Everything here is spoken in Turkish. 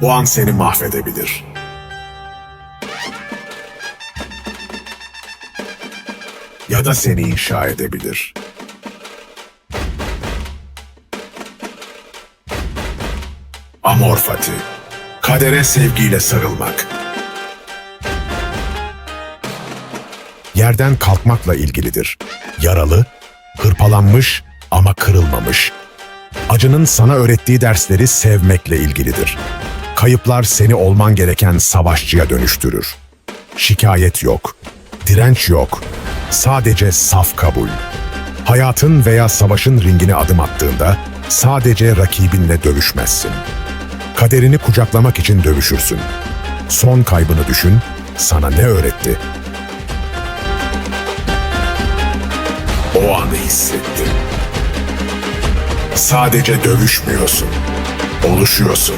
Bu an seni mahvedebilir. Ya da seni inşa edebilir. Amor Fati. Kadere sevgiyle sarılmak. Yerden kalkmakla ilgilidir. Yaralı, hırpalanmış ama kırılmamış. Acının sana öğrettiği dersleri sevmekle ilgilidir. Kayıplar seni olman gereken savaşçıya dönüştürür. Şikayet yok, direnç yok, sadece saf kabul. Hayatın veya savaşın ringine adım attığında sadece rakibinle dövüşmezsin. Kaderini kucaklamak için dövüşürsün. Son kaybını düşün, sana ne öğretti? O anı hissettim. Sadece dövüşmüyorsun, oluşuyorsun.